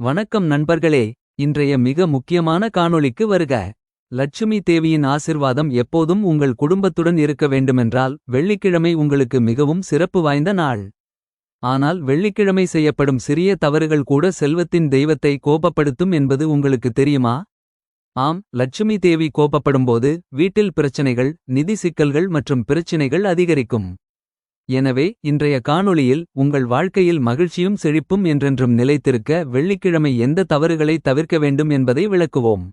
வணக்கம் நண்பர்களே இன்றைய மிக முக்கியமான காணொளிக்கு வருக. லட்சுமி தேவியின் ஆசிர்வாதம் எப்போதும் உங்கள் குடும்பத்துடன் இருக்க வேண்டுமென்றால் வெள்ளிக்கிழமை உங்களுக்கு மிகவும் சிறப்பு வாய்ந்த நாள். ஆனால் வெள்ளிக்கிழமை செய்யப்படும் சிறிய தவறுகள் கூட செல்வத்தின் தெய்வத்தை கோபப்படுத்தும் என்பது உங்களுக்கு தெரியுமா? ஆம் லட்சுமி தேவி கோபப்படும்போது வீட்டில் பிரச்சனைகள் நிதி சிக்கல்கள் மற்றும் பிரச்சினைகள் அதிகரிக்கும். எனவே இன்றைய காணொளியில் உங்கள் வாழ்க்கையில் மகிழ்ச்சியும் செழிப்பும் என்றென்றும் நிலைத்திருக்க வெள்ளிக்கிழமை எந்த தவறுகளை தவிர்க்க வேண்டும் என்பதை விளக்குவோம்.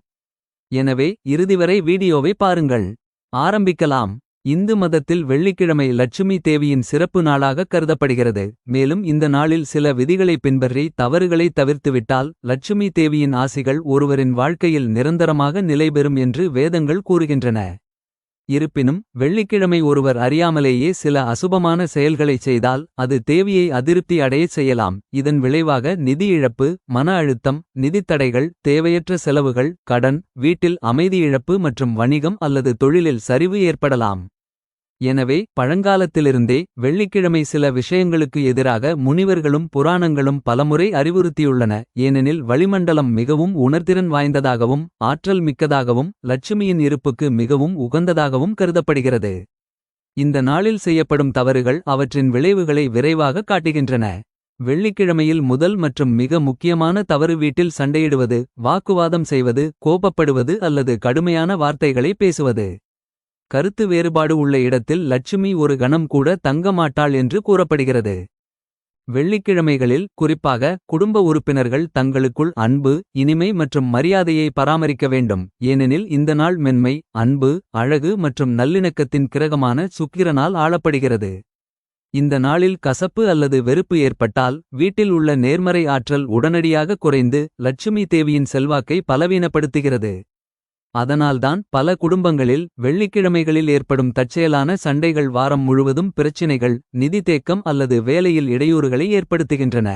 எனவே இறுதிவரை வீடியோவை பாருங்கள். ஆரம்பிக்கலாம். இந்து மதத்தில் வெள்ளிக்கிழமை லட்சுமி தேவியின் சிறப்பு நாளாக கருதப்படுகிறது. மேலும் இந்த நாளில் சில விதிகளை பின்பற்றி தவறுகளை தவிர்த்துவிட்டால் லட்சுமி தேவியின் ஆசிகள் ஒருவரின் வாழ்க்கையில் நிரந்தரமாக நிலைபெறும் என்று வேதங்கள் கூறுகின்றன. இருப்பினும் வெள்ளிக்கிழமை ஒருவர் அறியாமலேயே சில அசுபமான செயல்களைச் செய்தால் அது தேவியை அதிருப்தி அடையச் செய்யலாம். இதன் விளைவாக நிதி இழப்பு மன அழுத்தம் நிதித்தடைகள் தேவையற்ற செலவுகள் கடன் வீட்டில் அமைதி இழப்பு மற்றும் வணிகம் அல்லது தொழிலில் சரிவு ஏற்படலாம். எனவே பழங்காலத்திலிருந்தே வெள்ளிக்கிழமை சில விஷயங்களுக்கு எதிராக முனிவர்களும் புராணங்களும் பலமுறை அறிவுறுத்தியுள்ளன ஏனெனில் வளிமண்டலம் மிகவும் உணர்திறன் வாய்ந்ததாகவும் ஆற்றல் மிக்கதாகவும் லட்சுமியின் இருப்புக்கு மிகவும் உகந்ததாகவும் கருதப்படுகிறது. இந்த நாளில் செய்யப்படும் தவறுகள் அவற்றின் விளைவுகளை விரைவாக காட்டுகின்றன. வெள்ளிக்கிழமையில் முதல் மற்றும் மிக முக்கியமான தவறு வீட்டில் சண்டையிடுவது வாக்குவாதம் செய்வது கோபப்படுவது அல்லது கடுமையான வார்த்தைகளை பேசுவது. கருத்து வேறுபாடு உள்ள இடத்தில் லட்சுமி ஒரு கணம் கூட தங்கமாட்டாள் என்று கூறப்படுகிறது. வெள்ளிக்கிழமைகளில் குறிப்பாக குடும்ப உறுப்பினர்கள் தங்களுக்குள் அன்பு இனிமை மற்றும் மரியாதையை பராமரிக்க வேண்டும். ஏனெனில் இந்த நாள் மென்மை அன்பு அழகு மற்றும் நல்லிணக்கத்தின் கிரகமான சுக்கிரனால் ஆளப்படுகிறது. இந்த நாளில் கசப்பு அல்லது வெறுப்பு ஏற்பட்டால் வீட்டில் உள்ள நேர்மறை ஆற்றல் உடனடியாக குறைந்து லட்சுமி தேவியின் செல்வாக்கை பலவீனப்படுத்துகிறது. அதனால்தான் பல குடும்பங்களில் வெள்ளிக்கிழமைகளில் ஏற்படும் தற்செயலான சண்டைகள் வாரம் முழுவதும் பிரச்சினைகள் நிதி தேக்கம் அல்லது வேலையில் இடையூறுகளை ஏற்படுத்துகின்றன.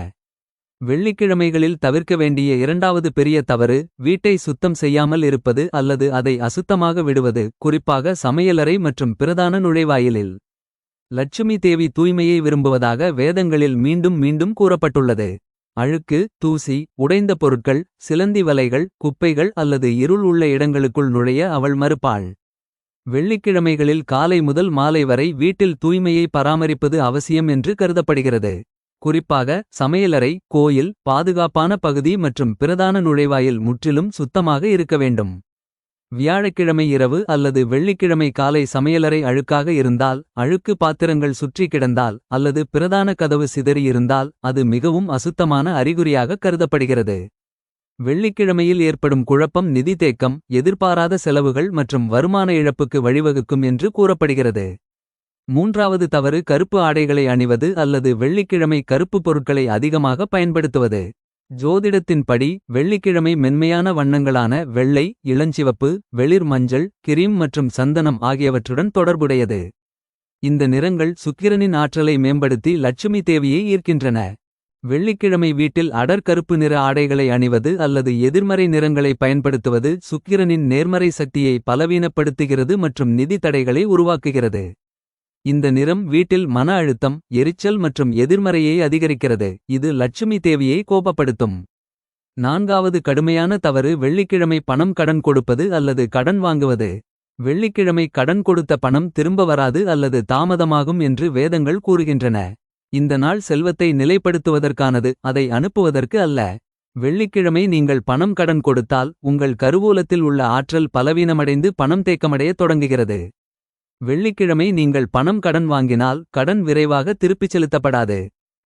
வெள்ளிக்கிழமைகளில் தவிர்க்க வேண்டிய இரண்டாவது பெரிய தவறு வீட்டை சுத்தம் செய்யாமல் இருப்பது அல்லது அதை அசுத்தமாக விடுவது குறிப்பாக சமையலறை மற்றும் பிரதான நுழைவாயிலில். லட்சுமி தேவி தூய்மையை விரும்புவதாக வேதங்களில் மீண்டும் மீண்டும் கூறப்பட்டுள்ளது. அழுக்கு தூசி உடைந்த பொருட்கள் சிலந்தி வலைகள் குப்பைகள் அல்லது இருள் உள்ள இடங்களுக்குள் நுழைய அவள் மறுப்பாள். வெள்ளிக்கிழமைகளில் காலை முதல் மாலை வரை வீட்டில் தூய்மையை பராமரிப்பது அவசியம் என்று கருதப்படுகிறது. குறிப்பாக சமையலறை கோயில் பாதுகாப்பான பகுதி மற்றும் பிரதான நுழைவாயில் முற்றிலும் சுத்தமாக இருக்க வேண்டும். வியாழக்கிழமை இரவு அல்லது வெள்ளிக்கிழமை காலை சமையலறை அழுக்காக இருந்தால் அழுக்கு பாத்திரங்கள் சுற்றி கிடந்தால் அல்லது பிரதான கதவு சிதறி இருந்தால் அது மிகவும் அசுத்தமான அறிகுறியாக கருதப்படுகிறது. வெள்ளிக்கிழமையில் ஏற்படும் குழப்பம் நிதி தேக்கம் எதிர்பாராத செலவுகள் மற்றும் வருமான இழப்புக்கு வழிவகுக்கும் என்று கூறப்படுகிறது. மூன்றாவது தவறு கருப்பு ஆடைகளை அணிவது அல்லது வெள்ளிக்கிழமை கருப்பு பொருட்களை அதிகமாக பயன்படுத்துவது. ஜோதிடத்தின்படி வெள்ளிக்கிழமை மென்மையான வண்ணங்களான வெள்ளை இளஞ்சிவப்பு வெளிர் மஞ்சள் கிரீம் மற்றும் சந்தனம் ஆகியவற்றுடன் தொடர்புடையது. இந்த நிறங்கள் சுக்கிரனின் ஆற்றலை மேம்படுத்தி லட்சுமி தேவியை ஈர்க்கின்றன. வெள்ளிக்கிழமை வீட்டில் அடர் கருப்பு நிற ஆடைகளை அணிவது அல்லது எதிர்மறை நிறங்களை பயன்படுத்துவது சுக்கிரனின் நேர்மறை சக்தியை பலவீனப்படுத்துகிறது மற்றும் நிதி தடைகளை உருவாக்குகிறது. இந்த நிறம் வீட்டில் மன அழுத்தம் எரிச்சல் மற்றும் எதிர்மறையை அதிகரிக்கிறது. இது லட்சுமி தேவியை கோபப்படுத்தும். நான்காவது கடுமையான தவறு வெள்ளிக்கிழமை பணம் கடன் கொடுப்பது அல்லது கடன் வாங்குவது. வெள்ளிக்கிழமை கடன் கொடுத்த பணம் திரும்ப வராது அல்லது தாமதமாகும் என்று வேதங்கள் கூறுகின்றன. இந்த நாள் செல்வத்தை நிலைப்படுத்துவதற்கானது அதை அனுப்புவதற்கு அல்ல. வெள்ளிக்கிழமை நீங்கள் பணம் கடன் கொடுத்தால் உங்கள் கருவூலத்தில் உள்ள ஆற்றல் பலவீனமடைந்து பணம் தேக்கமடையத் தொடங்குகிறது. வெள்ளிக்கிழமை நீங்கள் பணம் கடன் வாங்கினால் கடன் விரைவாக திருப்பிச் செலுத்தப்படாது.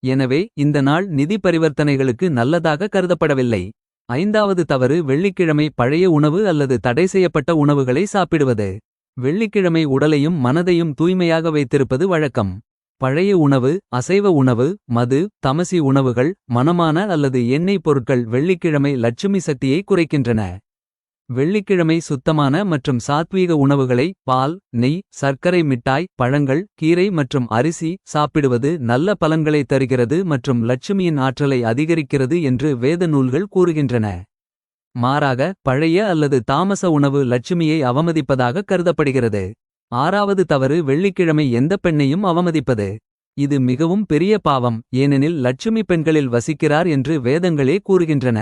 எனவே இந்த நாள் நிதி பரிவர்த்தனைகளுக்கு நல்லதாக கருதப்படவில்லை. ஐந்தாவது தவறு வெள்ளிக்கிழமை பழைய உணவு அல்லது தடை செய்யப்பட்ட உணவுகளை சாப்பிடுவது. வெள்ளிக்கிழமை உடலையும் மனதையும் தூய்மையாக வைத்திருப்பது வழக்கம். பழைய உணவு அசைவ உணவு மது தமசி உணவுகள் மனமான அல்லது எண்ணெய் பொருட்கள் வெள்ளிக்கிழமை லட்சுமி சக்தியை குறைக்கின்றன. வெள்ளிக்கிழமை சுத்தமான மற்றும் சாத்வீக உணவுகளை பால் நெய் சர்க்கரை மிட்டாய் பழங்கள் கீரை மற்றும் அரிசி சாப்பிடுவது நல்ல பலன்களை தருகிறது மற்றும் லட்சுமியின் ஆற்றலை அதிகரிக்கிறது என்று வேத நூல்கள் கூறுகின்றன. மாறாக பழைய அல்லது தாமச உணவு லட்சுமியை அவமதிப்பதாக கருதப்படுகிறது. ஆறாவது தவறு வெள்ளிக்கிழமை எந்த பெண்ணையும் அவமதிப்பது. இது மிகவும் பெரிய பாவம் ஏனெனில் லட்சுமி பெண்களில் வசிக்கிறார் என்று வேதங்களே கூறுகின்றன.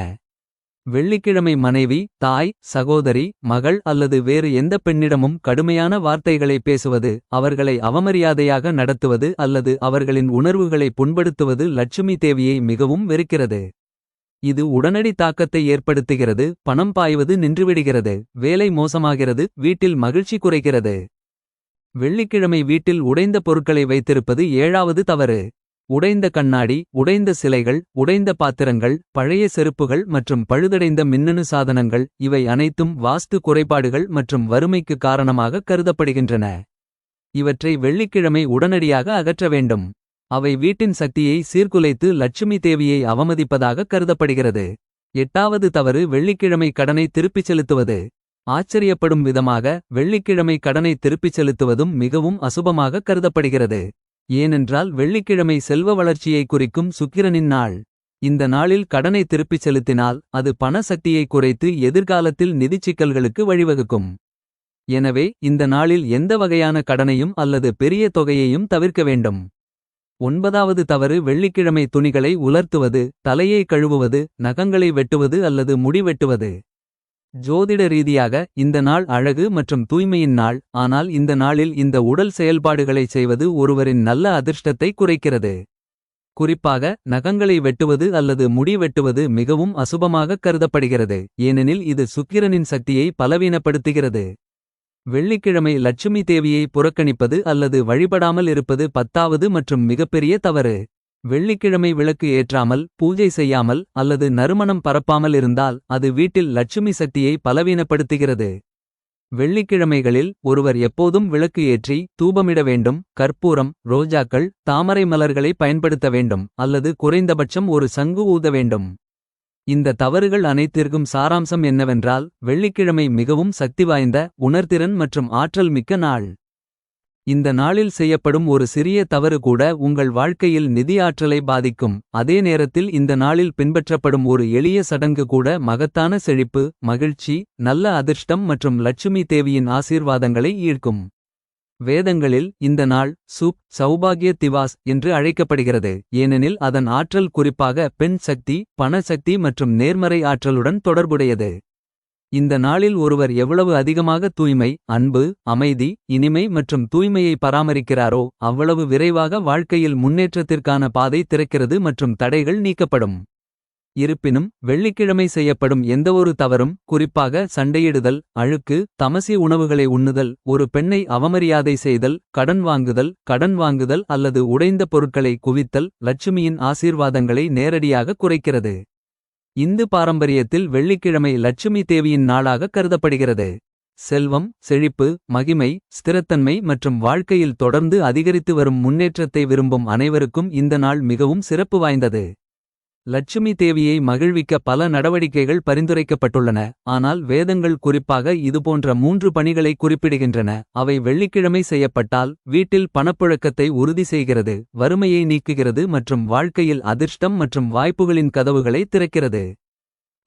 வெள்ளிக்கிழமை மனைவி தாய் சகோதரி மகள் அல்லது வேறு எந்த பெண்ணிடமும் கடுமையான வார்த்தைகளை பேசுவது அவர்களை அவமரியாதையாக நடத்துவது அல்லது அவர்களின் உணர்வுகளை புண்படுத்துவது லட்சுமி தேவியை மிகவும் வெறுக்கிறது. இது உடனடி தாக்கத்தை ஏற்படுத்துகிறது பணம் பாய்வது நின்றுவிடுகிறது வேலை மோசமாகிறது வீட்டில் மகிழ்ச்சி குறைகிறது. வெள்ளிக்கிழமை வீட்டில் உடைந்த பொருட்களை வைத்திருப்பது ஏழாவது தவறு. உடைந்த கண்ணாடி உடைந்த சிலைகள் உடைந்த பாத்திரங்கள் பழைய செருப்புகள் மற்றும் பழுதடைந்த மின்னணு சாதனங்கள் இவை அனைத்தும் வாஸ்து குறைபாடுகள் மற்றும் வறுமைக்கு காரணமாக கருதப்படுகின்றன. இவற்றை வெள்ளிக்கிழமை உடனடியாக அகற்ற வேண்டும். அவை வீட்டின் சக்தியை சீர்குலைத்து லட்சுமி தேவியை அவமதிப்பதாக கருதப்படுகிறது. எட்டாவது தவறு வெள்ளிக்கிழமை கடனை திருப்பிச் செலுத்துவது. ஆச்சரியப்படும் விதமாக வெள்ளிக்கிழமை கடனை திருப்பிச் செலுத்துவதும் மிகவும் அசுபமாக கருதப்படுகிறது. ஏனென்றால் வெள்ளிக்கிழமை செல்வ வளர்ச்சியை குறிக்கும் சுக்கிரனின் நாள். இந்த நாளில் கடனை திருப்பிச் செலுத்தினால் அது பண சக்தியை குறைத்து எதிர்காலத்தில் நிதிச் சிக்கல்களுக்கு வழிவகுக்கும். எனவே இந்த நாளில் எந்த வகையான கடனையும் அல்லது பெரிய தொகையையும் தவிர்க்க வேண்டும். ஒன்பதாவது தவறு வெள்ளிக்கிழமை துணிகளை உலர்த்துவது தலையை கழுவுவது நகங்களை வெட்டுவது அல்லது முடி வெட்டுவது. ஜோதிட ரீதியாக இந்த நாள் அழகு மற்றும் தூய்மையின் நாள். ஆனால் இந்த நாளில் இந்த உடல் செயல்பாடுகளை செய்வது ஒருவரின் நல்ல அதிர்ஷ்டத்தை குறைக்கிறது. குறிப்பாக நகங்களை வெட்டுவது அல்லது முடி வெட்டுவது மிகவும் அசுபமாக கருதப்படுகிறது. ஏனெனில் இது சுக்கிரனின் சக்தியை பலவீனப்படுத்துகிறது. வெள்ளிக்கிழமை லட்சுமி தேவியை புறக்கணிப்பது அல்லது வழிபடாமல் இருப்பது பத்தாவது மற்றும் மிகப்பெரிய தவறு. வெள்ளிக்கிழமை விளக்கு ஏற்றாமல் பூஜை செய்யாமல் அல்லது நறுமணம் பரப்பாமல் இருந்தால் அது வீட்டில் லட்சுமி சக்தியை பலவீனப்படுத்துகிறது. வெள்ளிக்கிழமைகளில் ஒருவர் எப்போதும் விளக்கு ஏற்றி தூபமிட வேண்டும் கற்பூரம் ரோஜாக்கள் தாமரை மலர்களை பயன்படுத்த வேண்டும் அல்லது குறைந்தபட்சம் ஒரு சங்கு ஊத வேண்டும். இந்த தவறுகள் அனைத்திற்கும் சாராம்சம் என்னவென்றால் வெள்ளிக்கிழமை மிகவும் சக்தி வாய்ந்த உணர்திறன் மற்றும் ஆற்றல் மிக்க நாள். இந்த நாளில் செய்யப்படும் ஒரு சிறிய தவறு கூட உங்கள் வாழ்க்கையில் நிதி ஆற்றலை பாதிக்கும். அதே நேரத்தில் இந்த நாளில் பின்பற்றப்படும் ஒரு எளிய சடங்கு கூட மகத்தான செழிப்பு மகிழ்ச்சி நல்ல அதிர்ஷ்டம் மற்றும் லட்சுமி தேவியின் ஆசீர்வாதங்களை ஈர்க்கும். வேதங்களில் இந்த நாள் சூப் சௌபாகிய திவாஸ் என்று அழைக்கப்படுகிறது. ஏனெனில் அதன் ஆற்றல் குறிப்பாக பெண் சக்தி பணசக்தி மற்றும் நேர்மறை ஆற்றலுடன் தொடர்புடையது. இந்த நாளில் ஒருவர் எவ்வளவு அதிகமாக தூய்மை அன்பு அமைதி இனிமை மற்றும் தூய்மையை பராமரிக்கிறாரோ அவ்வளவு விரைவாக வாழ்க்கையில் முன்னேற்றத்திற்கான பாதை திறக்கிறது மற்றும் தடைகள் நீக்கப்படும். இருப்பினும் வெள்ளிக்கிழமை செய்யப்படும் எந்தவொரு தவறும் குறிப்பாக சண்டையிடுதல் அழுக்கு தமசி உணவுகளை உண்ணுதல் ஒரு பெண்ணை அவமரியாதை செய்தல் கடன் வாங்குதல் கடன் வாங்குதல் அல்லது உடைந்த பொருட்களை குவித்தல் லட்சுமியின் ஆசீர்வாதங்களை நேரடியாக குறைக்கிறது. இந்து பாரம்பரியத்தில் வெள்ளிக்கிழமை லட்சுமி தேவியின் நாளாக கருதப்படுகிறது. செல்வம் செழிப்பு மகிமை ஸ்திரத்தன்மை மற்றும் வாழ்க்கையில் தொடர்ந்து அதிகரித்து வரும் முன்னேற்றத்தை விரும்பும் அனைவருக்கும் இந்த நாள் மிகவும் சிறப்பு வாய்ந்தது. லட்சுமி தேவியை மகிழ்விக்க பல நடவடிக்கைகள் பரிந்துரைக்கப்பட்டுள்ளன. ஆனால் வேதங்கள் குறிப்பாக இதுபோன்ற மூன்று பணிகளை குறிப்பிடுகின்றன. அவை வெள்ளிக்கிழமை செய்யப்பட்டால் வீட்டில் பணப்புழக்கத்தை உறுதி செய்கிறது வறுமையை நீக்குகிறது மற்றும் வாழ்க்கையில் அதிர்ஷ்டம் மற்றும் வாய்ப்புகளின் கதவுகளை திறக்கிறது.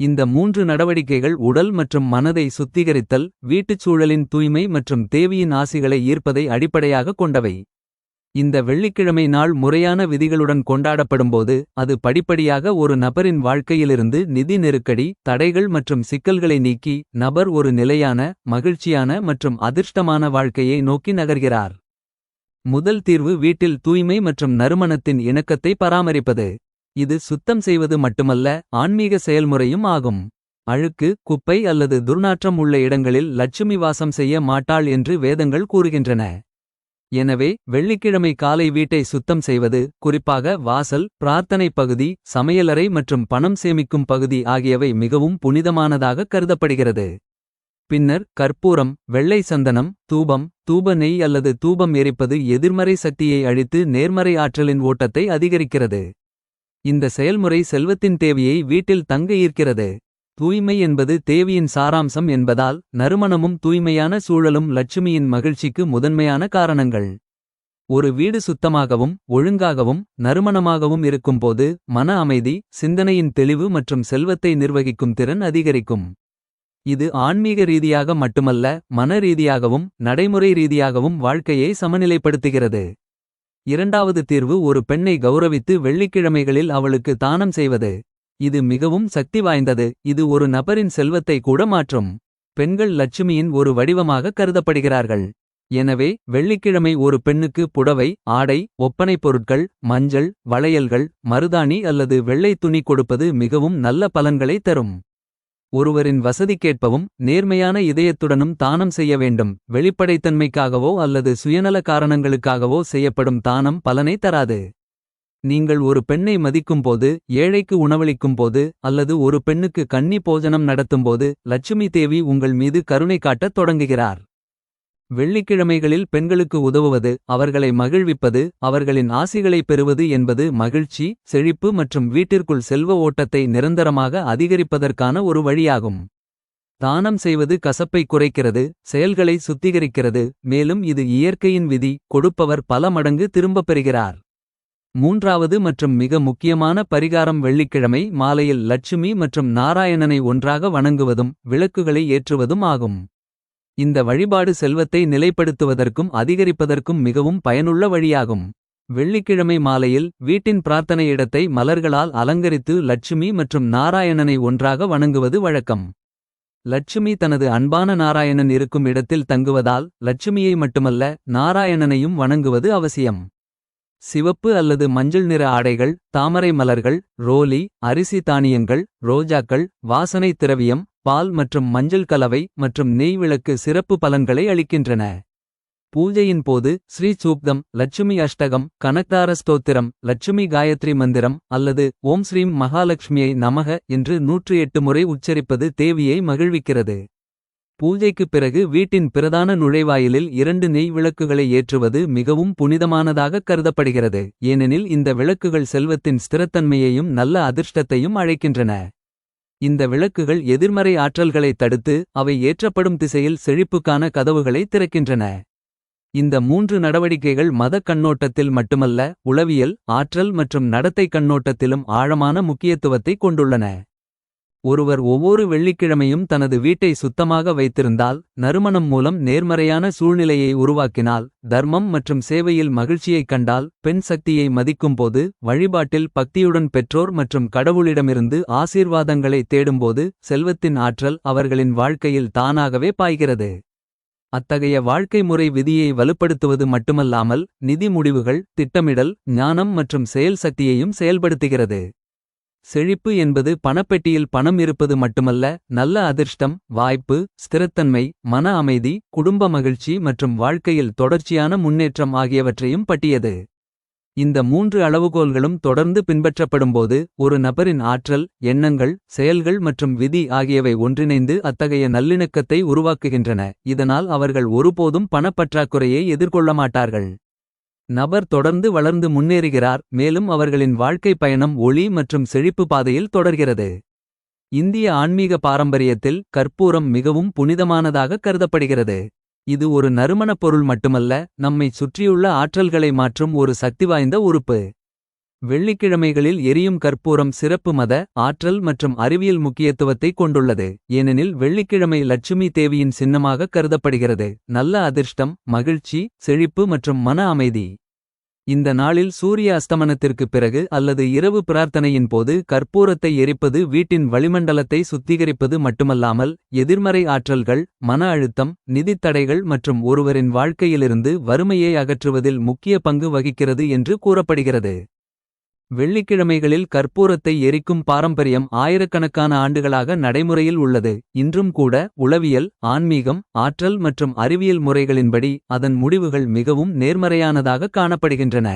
இந்த மூன்று நடவடிக்கைகள் உடல் மற்றும் மனதை சுத்திகரித்தல் வீட்டுச் சூழலின் தூய்மை மற்றும் தேவியின் ஆசிகளை ஈர்ப்பதை அடிப்படையாக கொண்டவை. இந்த வெள்ளிக்கிழமை நாள் முறையான விதிகளுடன் கொண்டாடப்படும்போது அது படிப்படியாக ஒரு நபரின் வாழ்க்கையிலிருந்து நிதி நெருக்கடி தடைகள் மற்றும் சிக்கல்களை நீக்கி நபர் ஒரு நிலையான மகிழ்ச்சியான மற்றும் அதிர்ஷ்டமான வாழ்க்கையை நோக்கி நகர்கிறார். முதல் தீர்வு வீட்டில் தூய்மை மற்றும் நறுமணத்தின் இணக்கத்தை பராமரிப்பது. இது சுத்தம் செய்வது மட்டுமல்ல ஆன்மீக செயல்முறையும் ஆகும். அழுக்கு குப்பை அல்லது துர்நாற்றம் உள்ள இடங்களில் லட்சுமி வாசம் செய்ய மாட்டாள் என்று வேதங்கள் கூறுகின்றன. எனவே வெள்ளிக்கிழமை காலை வீட்டை சுத்தம் செய்வது குறிப்பாக வாசல் பிரார்த்தனை பகுதி சமையலறை மற்றும் பணம் சேமிக்கும் பகுதி ஆகியவை மிகவும் புனிதமானதாக கருதப்படுகிறது. பின்னர் கற்பூரம் வெள்ளை சந்தனம் தூபம் தூப நெய் அல்லது தூபம் எரிப்பது எதிர்மறை சக்தியை அழித்து நேர்மறை ஆற்றலின் ஓட்டத்தை அதிகரிக்கிறது. இந்த செயல்முறை செல்வத்தின் தேவையை வீட்டில் தங்க ஈர்க்கிறது. தூய்மை என்பது தேவியின் சாராம்சம் என்பதால் நறுமணமும் தூய்மையான சூழலும் லட்சுமியின் மகிழ்ச்சிக்கு முதன்மையான காரணங்கள். ஒரு வீடு சுத்தமாகவும் ஒழுங்காகவும் நறுமணமாகவும் இருக்கும்போது மன அமைதி சிந்தனையின் தெளிவு மற்றும் செல்வத்தை நிர்வகிக்கும் திறன் அதிகரிக்கும். இது ஆன்மீக ரீதியாக மட்டுமல்ல மன ரீதியாகவும் நடைமுறை ரீதியாகவும் வாழ்க்கையை சமநிலைப்படுத்துகிறது. இரண்டாவது தீர்வு ஒரு பெண்ணை கௌரவித்து வெள்ளிக்கிழமைகளில் அவளுக்கு தானம் செய்வது. இது மிகவும் சக்தி வாய்ந்தது இது ஒரு நபரின் செல்வத்தை கூட மாற்றும். பெண்கள் லட்சுமியின் ஒரு வடிவமாக கருதப்படுகிறார்கள். எனவே வெள்ளிக்கிழமை ஒரு பெண்ணுக்கு புடவை ஆடை ஒப்பனைப் பொருட்கள் மஞ்சள் வளையல்கள் மருதாணி அல்லது வெள்ளை துணி கொடுப்பது மிகவும் நல்ல பலன்களை தரும். ஒருவரின் வசதிக்கேற்பவும் நேர்மையான இதயத்துடனும் தானம் செய்ய வேண்டும். வெளிப்படைத்தன்மைக்காகவோ அல்லது சுயநல காரணங்களுக்காகவோ செய்யப்படும் தானம் பலனை தராது. நீங்கள் ஒரு பெண்ணை மதிக்கும்போது ஏழைக்கு உணவளிக்கும்போது அல்லது ஒரு பெண்ணுக்கு கன்னி போஜனம் நடத்தும்போது லட்சுமி தேவி உங்கள் மீது கருணை காட்டத் தொடங்குகிறார். வெள்ளிக்கிழமைகளில் பெண்களுக்கு உதவுவது அவர்களை மகிழ்விப்பது அவர்களின் ஆசிகளைப் பெறுவது என்பது மகிழ்ச்சி செழிப்பு மற்றும் வீட்டிற்குள் செல்வ ஓட்டத்தை நிரந்தரமாக அதிகரிப்பதற்கான ஒரு வழியாகும். தானம் செய்வது கசப்பை குறைக்கிறது செயல்களை சுத்திகரிக்கிறது மேலும் இது இயற்கையின் விதி கொடுப்பவர் பல மடங்கு திரும்பப் பெறுகிறார். மூன்றாவது மற்றும் மிக முக்கியமான பரிகாரம் வெள்ளிக்கிழமை மாலையில் லட்சுமி மற்றும் நாராயணனை ஒன்றாக வணங்குவதும் விளக்குகளை ஏற்றுவதும் ஆகும். இந்த வழிபாடு செல்வத்தை நிலைப்படுத்துவதற்கும் அதிகரிப்பதற்கும் மிகவும் பயனுள்ள வழியாகும். வெள்ளிக்கிழமை மாலையில் வீட்டின் பிரார்த்தனை இடத்தை மலர்களால் அலங்கரித்து லட்சுமி மற்றும் நாராயணனை ஒன்றாக வணங்குவது வழக்கம். லட்சுமி தனது அன்பான நாராயணன் இருக்கும் இடத்தில் தங்குவதால் லட்சுமியை மட்டுமல்ல நாராயணனையும் வணங்குவது அவசியம். சிவப்பு அல்லது மஞ்சள் நிற ஆடைகள் தாமரை மலர்கள் ரோலி அரிசி தானியங்கள் ரோஜாக்கள் வாசனை திரவியம் பால் மற்றும் மஞ்சள் கலவை மற்றும் நெய் விளக்கு சிறப்பு பலன்களை அளிக்கின்றன. பூஜையின் போது ஸ்ரீ சூப்தம் லட்சுமி அஷ்டகம் கனக்தார ஸ்தோத்திரம் லட்சுமி காயத்ரி மந்திரம் அல்லது ஓம் ஸ்ரீம் மகாலட்சுமியை நமக என்று 108 முறை உச்சரிப்பது தேவியை மகிழ்விக்கிறது. பூஜைக்குப் பிறகு வீட்டின் பிரதான நுழைவாயிலில் இரண்டு நெய் விளக்குகளை ஏற்றுவது மிகவும் புனிதமானதாகக் கருதப்படுகிறது. ஏனெனில் இந்த விளக்குகள் செல்வத்தின் ஸ்திரத்தன்மையையும் நல்ல அதிர்ஷ்டத்தையும் அழைக்கின்றன. இந்த விளக்குகள் எதிர்மறை ஆற்றல்களைத் தடுத்து அவை ஏற்றப்படும் திசையில் செழிப்புக்கான கதவுகளை திறக்கின்றன. இந்த மூன்று நடவடிக்கைகள் மதக் கண்ணோட்டத்தில் மட்டுமல்ல உளவியல் ஆற்றல் மற்றும் நடத்தை கண்ணோட்டத்திலும் ஆழமான முக்கியத்துவத்தை கொண்டுள்ளன. ஒருவர் ஒவ்வொரு வெள்ளிக்கிழமையும் தனது வீட்டை சுத்தமாக வைத்திருந்தால் நறுமணம் மூலம் நேர்மறையான சூழ்நிலையை உருவாக்கினால் தர்மம் மற்றும் சேவையில் மகிழ்ச்சியைக் கண்டால் பெண் சக்தியை மதிக்கும்போது வழிபாட்டில் பக்தியுடன் பெற்றோர் மற்றும் கடவுளிடமிருந்து ஆசீர்வாதங்களை தேடும்போது செல்வத்தின் ஆற்றல் அவர்களின் வாழ்க்கையில் தானாகவே பாய்கிறது. அத்தகைய வாழ்க்கை முறை விதியை வலுப்படுத்துவது மட்டுமல்லாமல் நிதி முடிவுகள் திட்டமிடல் ஞானம் மற்றும் செயல் சக்தியையும் செயல்படுத்துகிறது. செழிப்பு என்பது பணப்பெட்டியில் பணம் இருப்பது மட்டுமல்ல நல்ல அதிர்ஷ்டம் வாய்ப்பு ஸ்திரத்தன்மை மன அமைதி குடும்ப மகிழ்ச்சி மற்றும் வாழ்க்கையில் தொடர்ச்சியான முன்னேற்றம் ஆகியவற்றையும் பட்டியது. இந்த மூன்று அளவுகோல்களும் தொடர்ந்து பின்பற்றப்படும்போது ஒரு நபரின் ஆற்றல் எண்ணங்கள் செயல்கள் மற்றும் விதி ஆகியவை ஒன்றிணைந்து அத்தகைய நல்லிணக்கத்தை உருவாக்குகின்றன இதனால் அவர்கள் ஒருபோதும் பணப்பற்றாக்குறையை எதிர்கொள்ள மாட்டார்கள். நபர் தொடர்ந்து வளர்ந்து முன்னேறுகிறார் மேலும் அவர்களின் வாழ்க்கை பயணம் ஒளி மற்றும் செழிப்பு பாதையில் தொடர்கிறது. இந்திய ஆன்மீக பாரம்பரியத்தில் கற்பூரம் மிகவும் புனிதமானதாக கருதப்படுகிறது. இது ஒரு நறுமணப் பொருள் மட்டுமல்ல நம்மைச் சுற்றியுள்ள ஆற்றல்களை மாற்றும் ஒரு சக்திவாய்ந்த உறுப்பு. வெள்ளிக்கிழமைகளில் எரியும் கற்பூரம் சிறப்பு மத ஆற்றல் மற்றும் அறிவியல் முக்கியத்துவத்தை கொண்டுள்ளது. ஏனெனில் வெள்ளிக்கிழமை லட்சுமி தேவியின் சின்னமாக கருதப்படுகிறது. நல்ல அதிர்ஷ்டம் மகிழ்ச்சி செழிப்பு மற்றும் மன அமைதி. இந்த நாளில் சூரிய அஸ்தமனத்திற்குப் பிறகு அல்லது இரவு பிரார்த்தனையின் போது கற்பூரத்தை எரிப்பது வீட்டின் வளிமண்டலத்தை சுத்திகரிப்பது மட்டுமல்லாமல் எதிர்மறை ஆற்றல்கள் மன அழுத்தம் நிதித் தடைகள் மற்றும் ஒருவரின் வாழ்க்கையிலிருந்து வறுமையை அகற்றுவதில் முக்கிய பங்கு வகிக்கிறது என்று கூறப்படுகிறது. வெள்ளிக்கிழமைகளில் கற்பூரத்தை எரிக்கும் பாரம்பரியம் ஆயிரக்கணக்கான ஆண்டுகளாக நடைமுறையில் உள்ளது. இன்றும் கூட உளவியல் ஆன்மீகம் ஆற்றல் மற்றும் அறிவியல் முறைகளின்படி அதன் முடிவுகள் மிகவும் நேர்மறையானதாக காணப்படுகின்றன.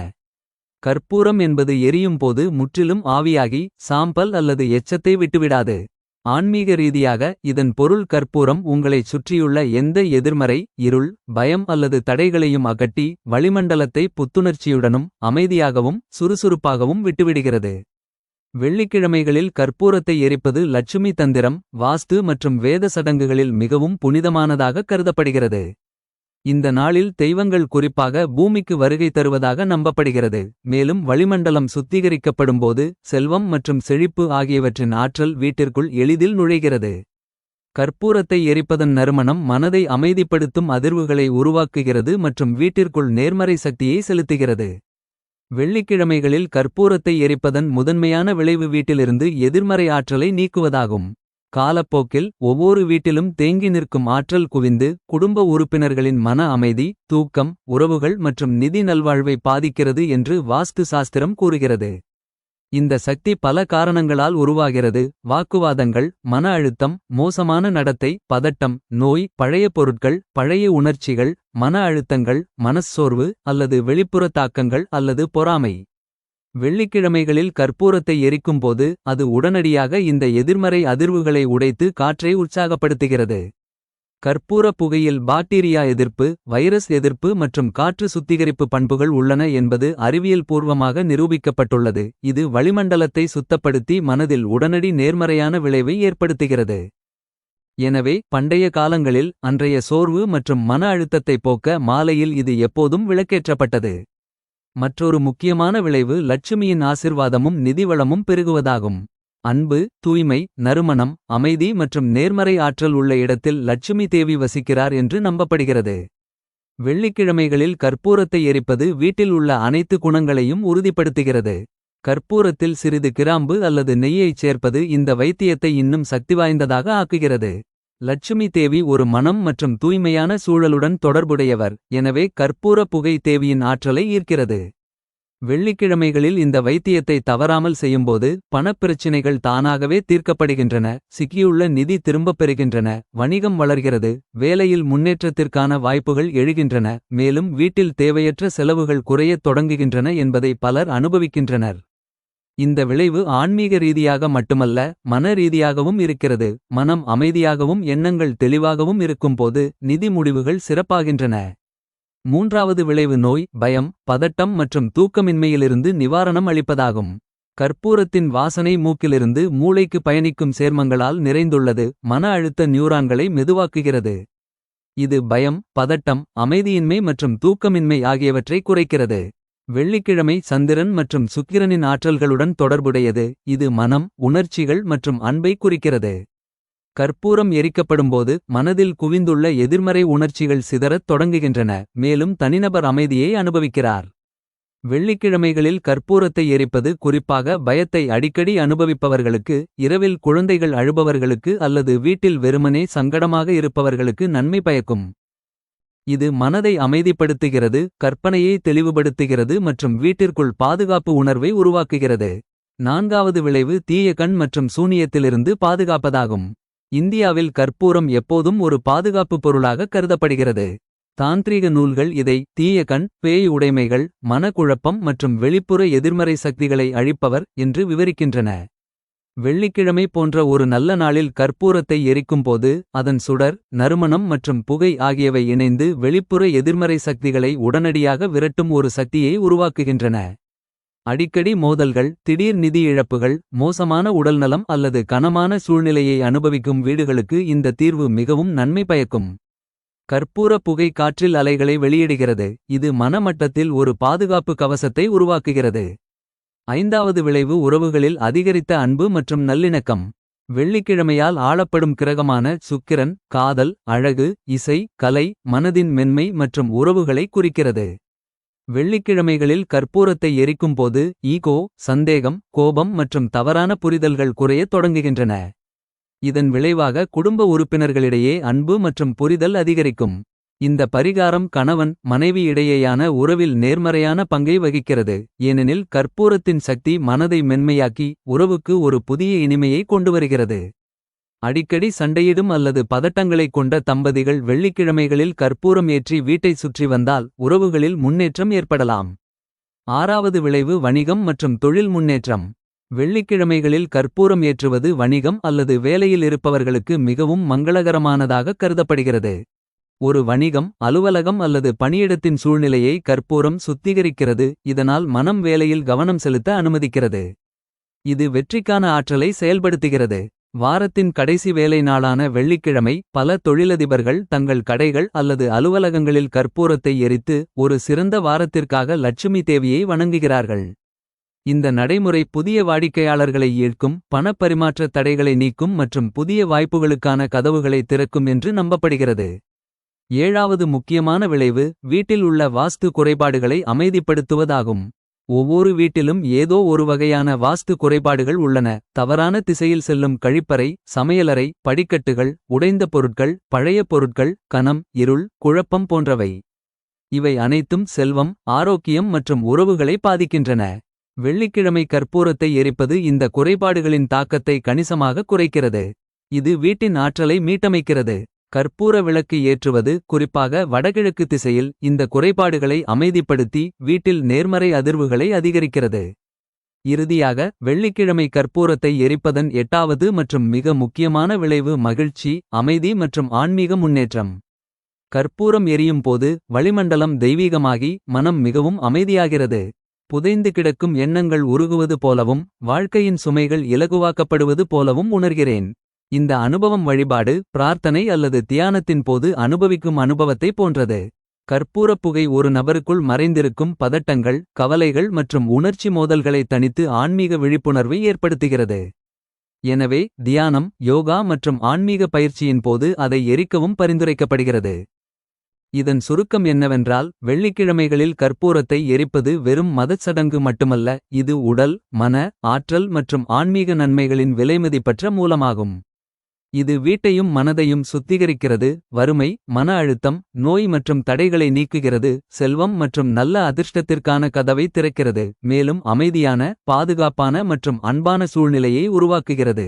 கற்பூரம் என்பது எரியும் போது முற்றிலும் ஆவியாகி சாம்பல் அல்லது எச்சத்தை விட்டுவிடாது. ஆன்மீக ரீதியாக இதன் பொருள் கற்பூரம் உங்களைச் சுற்றியுள்ள எந்த எதிர்மறை இருள் பயம் அல்லது தடைகளையும் அகட்டி வளிமண்டலத்தை புத்துணர்ச்சியுடனும் அமைதியாகவும் சுறுசுறுப்பாகவும் விட்டுவிடுகிறது. வெள்ளிக்கிழமைகளில் கற்பூரத்தை எரிப்பது லட்சுமி தந்திரம் வாஸ்து மற்றும் வேத சடங்குகளில் மிகவும் புனிதமானதாக கருதப்படுகிறது. இந்த நாளில் தெய்வங்கள் குறிப்பாக பூமிக்கு வருகை தருவதாக நம்பப்படுகிறது. மேலும் வளிமண்டலம் சுத்திகரிக்கப்படும்போது செல்வம் மற்றும் செழிப்பு ஆகியவற்றின் ஆற்றல் வீட்டிற்குள் எளிதில் நுழைகிறது. கற்பூரத்தை எரிப்பதன் நறுமணம் மனதை அமைதிப்படுத்தும் அதிர்வுகளை உருவாக்குகிறது மற்றும் வீட்டிற்குள் நேர்மறை சக்தியை செலுத்துகிறது. வெள்ளிக்கிழமைகளில் கற்பூரத்தை எரிப்பதன் முதன்மையான விளைவு வீட்டிலிருந்து எதிர்மறை ஆற்றலை நீக்குவதாகும். காலப்போக்கில் ஒவ்வொரு வீட்டிலும் தேங்கி நிற்கும் ஆற்றல் குவிந்து குடும்ப உறுப்பினர்களின் மன அமைதி தூக்கம் உறவுகள் மற்றும் நிதி நல்வாழ்வை பாதிக்கிறது என்று வாஸ்து சாஸ்திரம் கூறுகிறது. இந்த சக்தி பல காரணங்களால் உருவாகிறது வாக்குவாதங்கள் மன அழுத்தம் மோசமான நடத்தை பதட்டம் நோய் பழைய பொருட்கள் பழைய உணர்ச்சிகள் மன அழுத்தங்கள் மனச்சோர்வு அல்லது வெளிப்புற தாக்கங்கள் அல்லது பொறாமை. வெள்ளிக்கிழமைகளில் கற்பூரத்தை எரிக்கும்போது அது உடனடியாக இந்த எதிர்மறை அதிர்வுகளை உடைத்து காற்றை உற்சாகப்படுத்துகிறது. கற்பூர புகையில் பாக்டீரியா எதிர்ப்பு வைரஸ் எதிர்ப்பு மற்றும் காற்று சுத்திகரிப்பு பண்புகள் உள்ளன என்பது அறிவியல் பூர்வமாக நிரூபிக்கப்பட்டுள்ளது. இது வளிமண்டலத்தை சுத்தப்படுத்தி மனதில் உடனடி நேர்மறையான விளைவை ஏற்படுத்துகிறது. எனவே பண்டைய காலங்களில் அன்றைய சோர்வு மற்றும் மன அழுத்தத்தை போக்க மாலையில் இது எப்போதும் விளக்கேற்றப்பட்டது. மற்றொரு முக்கியமான விளைவு லட்சுமியின் ஆசிர்வாதமும் நிதிவளமும் பெருகுவதாகும். அன்பு தூய்மை நறுமணம் அமைதி மற்றும் நேர்மறை ஆற்றல் உள்ள இடத்தில் லட்சுமி தேவி வசிக்கிறார் என்று நம்பப்படுகிறது. வெள்ளிக்கிழமைகளில் கற்பூரத்தை எரிப்பது வீட்டில் உள்ள அனைத்து குணங்களையும் உறுதிப்படுத்துகிறது. கற்பூரத்தில் சிறிது கிராம்பு அல்லது நெய்யைச் சேர்ப்பது இந்த வைத்தியத்தை இன்னும் சக்திவாய்ந்ததாக ஆக்குகிறது. லட்சுமி தேவி ஒரு மனம் மற்றும் தூய்மையான சூழலுடன் தொடர்புடையவர். எனவே கற்பூர புகை தேவியின் ஆற்றலை ஈர்க்கிறது. வெள்ளிக்கிழமைகளில் இந்த வைத்தியத்தை தவறாமல் செய்யும்போது பணப்பிரச்சினைகள் தானாகவே தீர்க்கப்படுகின்றன. சிக்கியுள்ள நிதி திரும்பப் பெறுகின்றன. வணிகம் வளர்கிறது. வேலையில் முன்னேற்றத்திற்கான வாய்ப்புகள் எழுகின்றன. மேலும் வீட்டில் தேவையற்ற செலவுகள் குறையத் தொடங்குகின்றன என்பதை பலர் அனுபவிக்கின்றனர். இந்த விளைவு ஆன்மீக ரீதியாக மட்டுமல்ல மன ரீதியாகவும் இருக்கிறது மனம் அமைதியாகவும் எண்ணங்கள் தெளிவாகவும் இருக்கும்போது நிதி முடிவுகள் சிறப்பாகின்றன. மூன்றாவது விளைவு நோய் பயம் பதட்டம் மற்றும் தூக்கமின்மையிலிருந்து நிவாரணம் அளிப்பதாகும். கற்பூரத்தின் வாசனை மூக்கிலிருந்து மூளைக்கு பயணிக்கும் சேர்மங்களால் நிறைந்துள்ளது மன அழுத்த நியூரான்களை மெதுவாக்குகிறது. இது பயம் பதட்டம் அமைதியின்மை மற்றும் தூக்கமின்மை ஆகியவற்றை குறைக்கிறது. வெள்ளிக்கிழமை சந்திரன் மற்றும் சுக்கிரனின் ஆற்றல்களுடன் தொடர்புடையது இது மனம் உணர்ச்சிகள் மற்றும் அன்பை குறிக்கிறது. கற்பூரம் எரிக்கப்படும்போது மனதில் குவிந்துள்ள எதிர்மறை உணர்ச்சிகள் சிதறத் தொடங்குகின்றன மேலும் தனிநபர் அமைதியை அனுபவிக்கிறார். வெள்ளிக்கிழமைகளில் கற்பூரத்தை எரிப்பது குறிப்பாக பயத்தை அடிக்கடி அனுபவிப்பவர்களுக்கு இரவில் குழந்தைகள் அழுபவர்களுக்கு அல்லது வீட்டில் வெறுமனே சங்கடமாக இருப்பவர்களுக்கு நன்மை பயக்கும். இது மனதை அமைதிப்படுத்துகிறது கற்பனையை தெளிவுபடுத்துகிறது மற்றும் வீட்டிற்குள் பாதுகாப்பு உணர்வை உருவாக்குகிறது. நான்காவது விளைவு தீய கண் மற்றும் சூனியத்திலிருந்து பாதுகாப்பதாகும். இந்தியாவில் கற்பூரம் எப்போதும் ஒரு பாதுகாப்பு பொருளாக கருதப்படுகிறது. தாந்திரீக நூல்கள் இதை தீய கண் பேய் உடைமைகள் மனக்குழப்பம் மற்றும் வெளிப்புற எதிர்மறை சக்திகளை அழிப்பவர் என்று விவரிக்கின்றன. வெள்ளிக்கிழமை போன்ற ஒரு நல்ல நாளில் கற்பூரத்தை எரிக்கும்போது அதன் சுடர் நறுமணம் மற்றும் புகை ஆகியவை இணைந்து வெளிப்புற எதிர்மறை சக்திகளை உடனடியாக விரட்டும் ஒரு சக்தியை உருவாக்குகின்றன. அடிக்கடி மோதல்கள் திடீர் நிதி இழப்புகள் மோசமான உடல்நலம் அல்லது கனமான சூழ்நிலையை அனுபவிக்கும் வீடுகளுக்கு இந்த தீர்வு மிகவும் நன்மை பயக்கும். கற்பூர புகை காற்றில் அலைகளை வெளியிடுகிறது இது மனமட்டத்தில் ஒரு பாதுகாப்பு கவசத்தை உருவாக்குகிறது. ஐந்தாவது விளைவு உறவுகளில் அதிகரித்த அன்பு மற்றும் நல்லிணக்கம். வெள்ளிக்கிழமையால் ஆளப்படும் கிரகமான சுக்கிரன் காதல் அழகு இசை கலை மனதின் மென்மை மற்றும் உறவுகளை குறிக்கிறது. வெள்ளிக்கிழமைகளில் கற்பூரத்தை எரிக்கும்போது ஈகோ சந்தேகம் கோபம் மற்றும் தவறான புரிதல்கள் குறையத் தொடங்குகின்றன. இதன் விளைவாக குடும்ப உறுப்பினர்களிடையே அன்பு மற்றும் புரிதல் அதிகரிக்கும். இந்த பரிகாரம் கணவன் மனைவி இடையேயான உறவில் நேர்மறையான பங்கை வகிக்கிறது. ஏனெனில் கற்பூரத்தின் சக்தி மனதை மென்மையாக்கி உறவுக்கு ஒரு புதிய இனிமையை கொண்டுவருகிறது. அடிக்கடி சண்டையிடும் அல்லது பதட்டங்களைக் கொண்ட தம்பதிகள் வெள்ளிக்கிழமைகளில் கற்பூரம் ஏற்றி வீட்டை சுற்றி வந்தால் உறவுகளில் முன்னேற்றம் ஏற்படலாம். ஆறாவது விளைவு வணிகம் மற்றும் தொழில் முன்னேற்றம். வெள்ளிக்கிழமைகளில் கற்பூரம் ஏற்றுவது வணிகம் அல்லது வேலையில் இருப்பவர்களுக்கு மிகவும் மங்களகரமானதாக கருதப்படுகிறது. ஒரு வணிகம் அலுவலகம் அல்லது பணியிடத்தின் சூழ்நிலையை கற்பூரம் சுத்திகரிக்கிறது இதனால் மனம் வேலையில் கவனம் செலுத்த அனுமதிக்கிறது. இது வெற்றிக்கான ஆற்றலை செயல்படுத்துகிறது. வாரத்தின் கடைசி வேலை நாளான வெள்ளிக்கிழமை பல தொழிலதிபர்கள் தங்கள் கடைகள் அல்லது அலுவலகங்களில் கற்பூரத்தை எரித்து ஒரு சிறந்த வாரத்திற்காக லட்சுமி தேவியை வணங்குகிறார்கள். இந்த நடைமுறை புதிய வாடிக்கையாளர்களை ஈர்க்கும் பணப்பரிமாற்ற தடைகளை நீக்கும் மற்றும் புதிய வாய்ப்புகளுக்கான கதவுகளை திறக்கும் என்று நம்பப்படுகிறது. ஏழாவது முக்கியமான விளைவு வீட்டில் உள்ள வாஸ்து குறைபாடுகளை அமைதிப்படுத்துவதாகும். ஒவ்வொரு வீட்டிலும் ஏதோ ஒரு வகையான வாஸ்து குறைபாடுகள் உள்ளன. தவறான திசையில் செல்லும் கழிப்பறை சமையலறை படிக்கட்டுகள் உடைந்த பொருட்கள் பழைய பொருட்கள் கனம் இருள் குழப்பம் போன்றவை. இவை அனைத்தும் செல்வம் ஆரோக்கியம் மற்றும் உறவுகளை பாதிக்கின்றன. வெள்ளிக்கிழமை கற்பூரத்தை எரிப்பது இந்த குறைபாடுகளின் தாக்கத்தை கணிசமாக குறைக்கிறது. இது வீட்டின் ஆற்றலை மீட்டமைக்கிறது. கற்பூர விளக்கு ஏற்றுவது குறிப்பாக வடகிழக்கு திசையில் இந்த குறைபாடுகளை அமைதிப்படுத்தி வீட்டில் நேர்மறை அதிர்வுகளை அதிகரிக்கிறது. இறுதியாக வெள்ளிக்கிழமை கற்பூரத்தை எரிப்பதன் எட்டாவது மற்றும் மிக முக்கியமான விளைவு மகிழ்ச்சி அமைதி மற்றும் ஆன்மீக முன்னேற்றம். கற்பூரம் எரியும் போது வளிமண்டலம் தெய்வீகமாகி மனம் மிகவும் அமைதியாகிறது. புதைந்து கிடக்கும் எண்ணங்கள் உருகுவது போலவும் வாழ்க்கையின் சுமைகள் இலகுவாக்கப்படுவது போலவும் உணர்கிறேன். இந்த அனுபவம் வழிபாடு பிரார்த்தனை அல்லது தியானத்தின் போது அனுபவிக்கும் அனுபவத்தை போன்றது. கற்பூரப் புகை ஒரு நபருக்குள் மறைந்திருக்கும் பதட்டங்கள் கவலைகள் மற்றும் உணர்ச்சி மோதல்களை தனித்து ஆன்மீக விழிப்புணர்வை ஏற்படுத்துகிறது. எனவே தியானம் யோகா மற்றும் ஆன்மீக பயிற்சியின் போது அதை எரிக்கவும் பரிந்துரைக்கப்படுகிறது. இதன் சுருக்கம் என்னவென்றால் வெள்ளிக்கிழமைகளில் கற்பூரத்தை எரிப்பது வெறும் மதச்சடங்கு மட்டுமல்ல இது உடல் மன ஆற்றல் மற்றும் ஆன்மீக நன்மைகளின் விலைமதிப்பற்ற மூலமாகும். இது வீட்டையும் மனதையும் சுத்திகரிக்கிறது வறுமை மன அழுத்தம் நோய் மற்றும் தடைகளை நீக்குகிறது செல்வம் மற்றும் நல்ல அதிர்ஷ்டத்திற்கான கதவை திறக்கிறது மேலும் அமைதியான பாதுகாப்பான மற்றும் அன்பான சூழ்நிலையை உருவாக்குகிறது.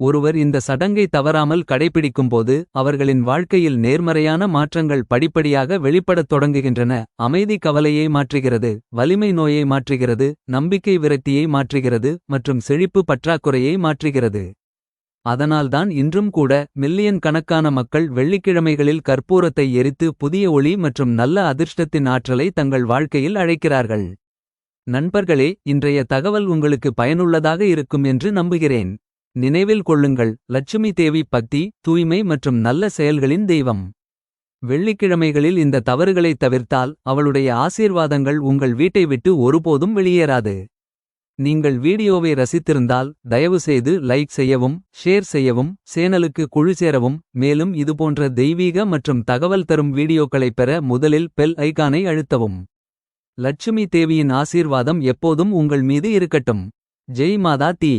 ஒருவர் இந்த சடங்கை தவறாமல் கடைபிடிக்கும்போது அவர்களின் வாழ்க்கையில் நேர்மறையான மாற்றங்கள் படிப்படியாக வெளிப்படத் தொடங்குகின்றன அமைதி கவலையை மாற்றுகிறது வலிமை நோயை மாற்றுகிறது நம்பிக்கை விரக்தியை மாற்றுகிறது மற்றும் செழிப்பு பற்றாக்குறையை மாற்றுகிறது. அதனால்தான் இன்றும் கூட மில்லியன் கணக்கான மக்கள் வெள்ளிக்கிழமைகளில் கற்பூரத்தை எரித்து புதிய ஒளி மற்றும் நல்ல அதிர்ஷ்டத்தின் ஆற்றலை தங்கள் வாழ்க்கையில் அழைக்கிறார்கள். நண்பர்களே இன்றைய தகவல் உங்களுக்கு பயனுள்ளதாக இருக்கும் என்று நம்புகிறேன். நினைவில் கொள்ளுங்கள் லட்சுமி தேவி பக்தி தூய்மை மற்றும் நல்ல செயல்களின் தெய்வம். வெள்ளிக்கிழமைகளில் இந்த தவறுகளை தவிர்த்தால் அவளுடைய ஆசீர்வாதங்கள் உங்கள் வீட்டை விட்டு ஒருபோதும் வெளியேறாது. நீங்கள் வீடியோவை ரசித்திருந்தால் தயவுசெய்து லைக் செய்யவும் ஷேர் செய்யவும் சேனலுக்கு குழு சேரவும். மேலும் இதுபோன்ற தெய்வீக மற்றும் தகவல் தரும் வீடியோக்களைப் பெற முதலில் பெல் ஐகானை அழுத்தவும். லட்சுமி தேவியின் ஆசீர்வாதம் எப்போதும் உங்கள் மீது இருக்கட்டும். ஜெய் மாதா தீ.